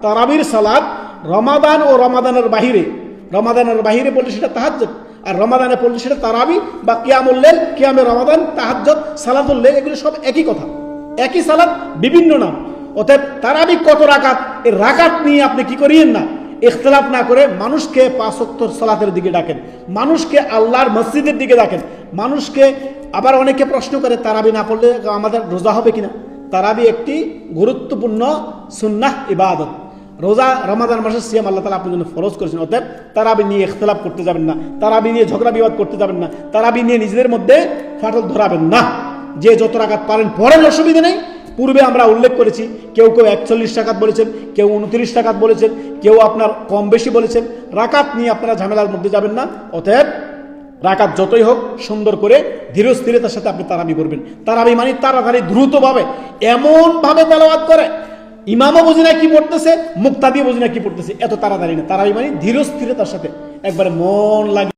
তারাবির সালাদ রমাদান ও রমাদানের বাহিরে। রমাদানের বাহিরে বললে সেটা তাহাজ্জত আর রমাদানে পড়লে সেটা তারাবি বা কিয়ামুল্লেল কিয়ামে রমাদান তাহাজ্জত সালাদুল্লেল এগুলো সব একই কথা। একই সালাদ, বিভিন্ন নাম। অতএব তারাবি কত রাকাত এই রাকাত নিয়ে আপনি কি করিয়েন না? ইখতলাফ না করে মানুষকে পাঁচক্তর সালাতের দিকে ডাকেন। মানুষকে আল্লাহর মসজিদের দিকে ডাকেন। মানুষকে আবার অনেকে প্রশ্ন করে, তারাবি না পড়লে আমাদের রোজা হবে কিনা? তারাবি একটি গুরুত্বপূর্ণ সুন্নাহ, ইবাদত। রোজা, রমাদান মাসের সিয়াম আল্লাহ তালা আপনার জন্য ফরজ করেছেন। অতএব তারাবি নিয়ে ইখতলাফ করতে যাবেন না, তারাবি নিয়ে ঝগড়া বিবাদ করতে যাবেন না, তারাবি নিয়ে নিজেদের মধ্যে ফাটল ধরাবেন না। যে যত রাকাত পারেন পড়েন, অসুবিধা নেই। পূর্বে আমরা উল্লেখ করেছি, কেউ কেউ একচল্লিশ টাকাত বলেছেন, কেউ উনত্রিশ টাকাত বলেছেন, কেউ আপনার কম বেশি বলেছেন। রাকাত নিয়ে আপনারা ঝামেলার মধ্যে যাবেন না। অতএব রাকাত যতই হোক সুন্দর করে ধীর স্থিরতার সাথে আপনি তারাবি করবেন তারাবি মানে তাড়াতাড়ি দ্রুতভাবে, এমনভাবে তেলাওয়াত করে ইমামও বুঝি না কি পড়তেছে মুক্তাদি বুঝি না কি পড়তেছে। এত তাড়াতাড়ি না তারাই মানে ধীর স্থিরতার সাথে একবারে মন লাগে